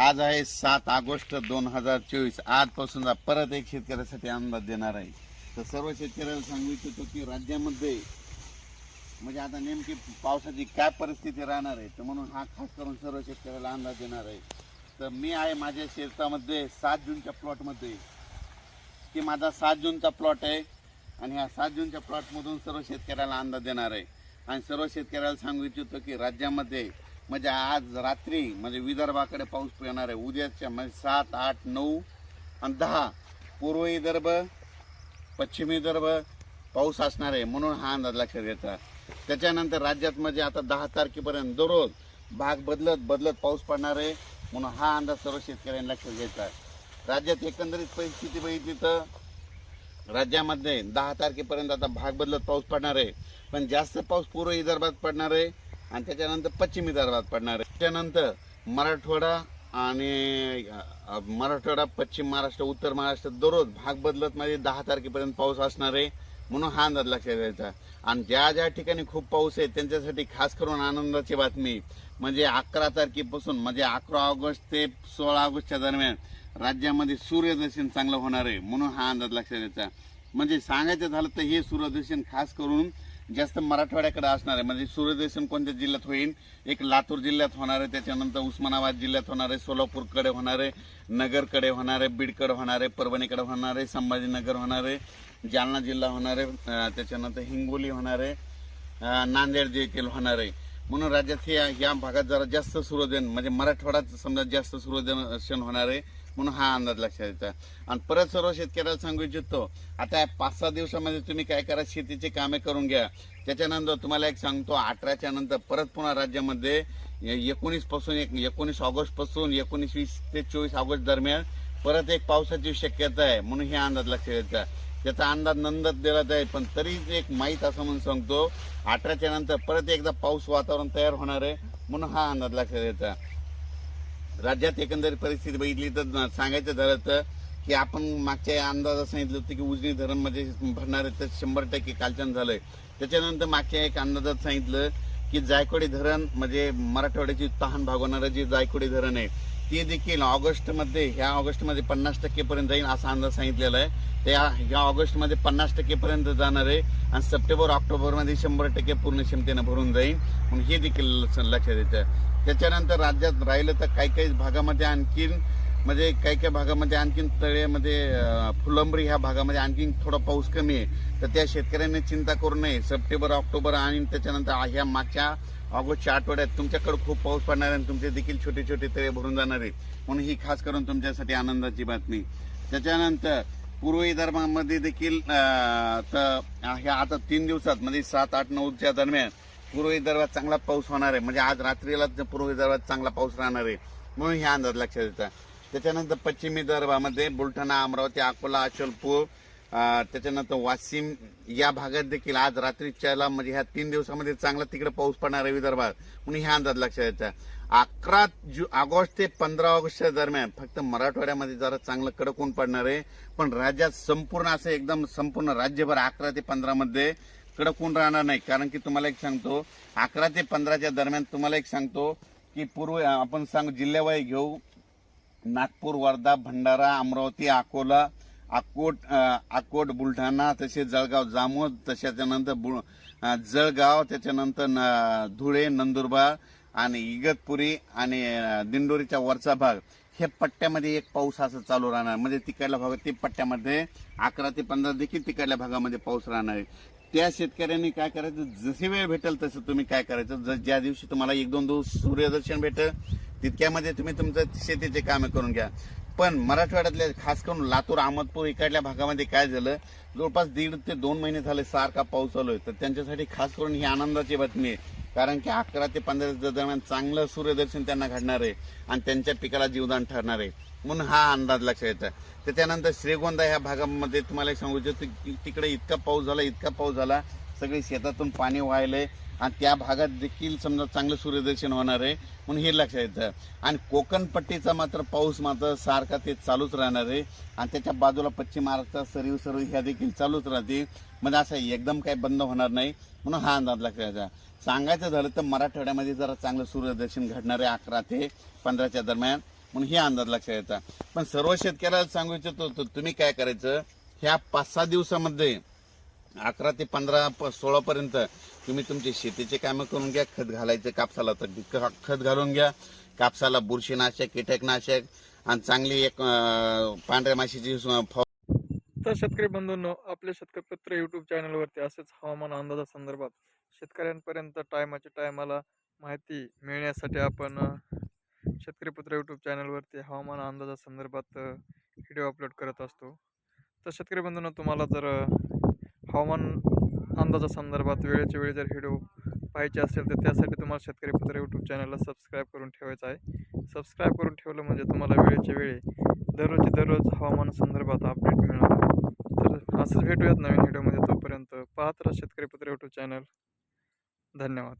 आज आहे सात ऑगस्ट दोन हजार चोवीस. आजपासून परत एक शेतकऱ्यासाठी अंदाज देणार आहे. तर सर्व शेतकऱ्याला सांगू इच्छितो की राज्यामध्ये म्हणजे आता नेमकी पावसाची काय परिस्थिती राहणार आहे तर म्हणून हा खास करून सर्व शेतकऱ्याला अंदाज देणार आहे. तर मी आहे माझ्या शेतामध्ये सात जूनच्या प्लॉटमध्ये. की माझा सात जूनचा प्लॉट आहे आणि ह्या सात जूनच्या प्लॉटमधून सर्व शेतकऱ्याला अंदाज देणार आहे. आणि सर्व शेतकऱ्याला सांगू इच्छितो की राज्यामध्ये म्हणजे आज रात्री म्हणजे विदर्भाकडे पाऊस येणार आहे. उद्याच्या म्हणजे सात आठ नऊ आणि दहा. पूर्व विदर्भ पश्चिम विदर्भ पाऊस असणार आहे म्हणून हा अंदाज लक्षात घ्यायचा त्याच्यानंतर राज्यात म्हणजे आता दहा तारखेपर्यंत दररोज भाग बदलत बदलत पाऊस पडणार आहे म्हणून हा अंदाज सर्व शेतकऱ्यांनी लक्षात घ्यायचा राज्यात एकंदरीत परिस्थिती बघितली तर राज्यामध्ये दहा तारखेपर्यंत आता भाग बदलत पाऊस पडणार आहे. पण जास्त पाऊस पूर्व विदर्भात पडणार आहे. आणि त्याच्यानंतर पश्चिम विदर्भात पडणार. आहे त्यानंतर मराठवाडा आणि मराठवाडा पश्चिम महाराष्ट्र उत्तर महाराष्ट्र दररोज भाग बदलत मध्ये दहा तारखेपर्यंत पाऊस असणार आहे म्हणून हा अंदाज लक्षात द्यायचा आणि ज्या ज्या ठिकाणी खूप पाऊस आहे त्यांच्यासाठी खास करून आनंदाची बातमी म्हणजे अकरा तारखेपासून म्हणजे अकरा ऑगस्ट ते सोळा ऑगस्टच्या दरम्यान राज्यामध्ये सूर्यदर्शन चांगलं होणार आहे म्हणून हा अंदाज लक्षात द्यायचा म्हणजे सांगायचं झालं तर हे सूर्यदर्शन खास करून जास्त मराठवाड्याकडे असणार आहे म्हणजे सूर्यदर्शन कोणत्या जिल्ह्यात होईल एक लातूर जिल्ह्यात होणार आहे त्याच्यानंतर उस्मानाबाद जिल्ह्यात होणार आहे सोलापूरकडे होणार आहे नगरकडे होणार आहे बीडकडे होणार आहे परभणीकडे होणार आहे संभाजीनगर होणार आहे जालना जिल्हा होणार आहे त्याच्यानंतर हिंगोली होणार आहे नांदेड देखील होणार आहे म्हणून राज्यात हे या भागात जरा जास्त सूर्योदयन म्हणजे मराठवाड्यात समजा जास्त सूर्योदयन होणार आहे म्हणून हा अंदाज लक्षात येतो. आणि परत सर्व शेतकऱ्याला सांगू इच्छितो आता पाच सहा दिवसामध्ये तुम्ही काय करा शेतीची कामे करून घ्या. त्याच्यानंतर तुम्हाला एक सांगतो अठराच्या नंतर परत पुन्हा राज्यामध्ये एकोणीसपासून एक एकोणीस ऑगस्टपासून एकोणीस वीस ते चोवीस ऑगस्ट दरम्यान परत एक पावसाची शक्यता आहे म्हणून हे अंदाज लक्षात घ्यायचा त्याचा अंदाज नंदत दिला जाईल पण तरी एक माहीत असं म्हणून सांगतो अठराच्या नंतर परत एकदा पाऊस वातावरण तयार होणार आहे म्हणून हा अंदाज लक्षात घ्यायचा राज्यात एकंदरीत परिस्थिती बघितली तर सांगायचं झालं तर की आपण मागच्या अंदाजात सांगितलं होतं की उजनी धरणमध्ये म्हणजे भरणार आहे तर शंभर टक्के कालचन झालंय. त्याच्यानंतर मागच्या एक अंदाजात सांगितलं की जायकवाडी धरण म्हणजे मराठवाड्याची तहान भागवणारं जे जायकवाडी धरण आहे ते देखील ऑगस्टमध्ये ह्या ऑगस्टमध्ये पन्नास टक्केपर्यंत जाईल असा अंदाज सांगितलेला आहे. त्या ह्या ऑगस्टमध्ये पन्नास टक्केपर्यंत जाणार आहे आणि सप्टेंबर ऑक्टोबरमध्ये शंभर टक्के पूर्ण क्षमतेनं भरून जाईल. म्हणून हे देखील लक्षात येतं त्याच्यानंतर राज्यात राहिलं तर काही काही भागामध्ये आणखीन म्हणजे काही काही भागामध्ये आणखीन तळ्यामध्ये फुलंबरी ह्या भागामध्ये आणखीन थोडा पाऊस कमी आहे. तर त्या शेतकऱ्यांनी चिंता करू नये. सप्टेंबर ऑक्टोबर आणि त्याच्यानंतर ह्या मागच्या ऑगस्टच्या आठवड्यात तुमच्याकडे खूप पाऊस पडणार आहे आणि तुमचे देखील छोटे छोटे तळे भरून जाणार आहे म्हणून ही खास करून तुमच्यासाठी आनंदाची बातमी. त्याच्यानंतर पूर्व विदर्भामध्ये देखील तर ह्या आता तीन दिवसात म्हणजे सात आठ नऊच्या दरम्यान पूर्व विदर्भात चांगला पाऊस होणार आहे. म्हणजे आज रात्रीला पूर्व विदर्भात चांगला पाऊस राहणार आहे. म्हणून हे अंदाज लक्षात येतात त्याच्यानंतर पश्चिम विदर्भामध्ये बुलढाणा अमरावती अकोला अचलपूर त्याच्यानंतर वाशिम या भागात देखील आज रात्रीच्याला म्हणजे ह्या तीन दिवसामध्ये चांगला तिकडे पाऊस पडणार आहे विदर्भात. म्हणून ह्या अंदाज लक्षात येतात अकरा जु ऑगस्ट ते पंधरा ऑगस्टच्या दरम्यान फक्त मराठवाड्यामध्ये जरा चांगलं कडक ऊन पडणार आहे. पण राज्यात संपूर्ण असं एकदम संपूर्ण राज्यभर अकरा ते पंधरामध्ये कडक ऊन राहणार नाही. कारण की तुम्हाला एक सांगतो अकरा ते पंधराच्या दरम्यान तुम्हाला एक सांगतो की पूर्व आपण सांगू जिल्ह्यावाई घेऊ. नागपूर वर्धा भंडारा अमरावती अकोला अकोट अकोट बुलढाणा तसेच जळगाव जामोद त्याच्यानंतर बु जळगाव त्याच्यानंतर न- धुळे नंदुरबार आणि इगतपुरी आणि दिंडोरीचा वरचा भाग. हे पट्ट्यामध्ये एक पाऊस असं चालू राहणार. म्हणजे तिकडल्या भागात ते पट्ट्यामध्ये अकरा ते पंधरा देखील तिकडल्या भागामध्ये पाऊस राहणार आहे. त्या शेतकऱ्यांनी काय करायचं? जशी वेळ भेटेल तसं तुम्ही काय करायचं? ज- ज्या दिवशी तुम्हाला एक दोन दिवस सूर्यदर्शन भेटेल तितक्यामध्ये तुम्ही तुमचं शेतीचे कामे करून घ्या. पण मराठवाड्यातल्या खास करून लातूर अहमदपूर इकडल्या भागामध्ये काय झालं जवळपास दीड ते दोन महिने झाले सारखा पाऊस चालू आहे. तर त्यांच्यासाठी खास करून ही आनंदाची बातमी आहे. कारण की अकरा ते पंधरा दरम्यान चांगलं सूर्यदर्शन त्यांना घडणार आहे आणि त्यांच्या पिकाला जीवदान ठरणार आहे. म्हणून हा अंदाज लक्षात येतो. त्याच्यानंतर श्रीगोंदा ह्या भागामध्ये तुम्हाला सांगू इच्छितो की तिकडे इतका पाऊस झाला इतका पाऊस झाला सगळी शेतातून पाणी व्हायलंय आणि त्या भागात देखील समजा चांगलं सूर्यदर्शन होणार आहे म्हणून हे लक्षात येतं आणि कोकणपट्टीचा मात्र पाऊस मात्र सारखा ते चालूच राहणार आहे. आणि त्याच्या बाजूला पश्चिम महाराष्ट्रात सरीव सरीव ह्या देखील चालूच राहते. म्हणजे असं एकदम काही बंद होणार नाही म्हणून हा अंदाज लक्षात यायचा सांगायचं झालं तर मराठवाड्यामध्ये जरा चांगलं सूर्यदर्शन घडणार आहे अकरा ते पंधराच्या दरम्यान म्हणून हे अंदाज लक्षात येतात पण सर्व शेतकऱ्याला सांगू इच्छितो तुम्ही काय करायचं? ह्या पाच सहा दिवसामध्ये अकरा ते पंधरा प- सोळा पर्यंत तुम्ही तुमची शेतीचे कामं करून घ्या खत घालायचं कापसाला तर खत घालून घ्या. कापसाला बुरशीनाशक कीटकनाशक आणि चांगली एक पांढऱ्या माशीची तर शेतकरी बंधूंनो आपल्या शेतकरी पत्र युट्यूब चॅनलवरती असेच हवामान अंदाजा संदर्भात शेतकऱ्यांपर्यंत टायमाच्या टायमाला माहिती मिळण्यासाठी आपण शेतकरी पत्र यूट्यूब चॅनलवरती हवामान अंदाजासंदर्भात संदर्भात व्हिडिओ अपलोड करत असतो. तर शेतकरी बंधूंनो तुम्हाला जर हवामान अंदाजा संदर्भात वेळेच्या वेळी जर व्हिडिओ पाहिजे असेल तर त्यासाठी तुम्हाला शेतकरी पत्र यूट्यूब चॅनलला सबस्क्राईब करून ठेवायचं आहे. सबस्क्राईब करून ठेवलं म्हणजे तुम्हाला वेळेच्या वेळी दररोजची दररोज हवामान संदर्भात अपडेट मिळणार. तर असंच भेटूयात नवीन व्हिडिओमध्ये तोपर्यंत पाहत राहा शेतकरी पत्र यूट्यूब चॅनल धन्यवाद.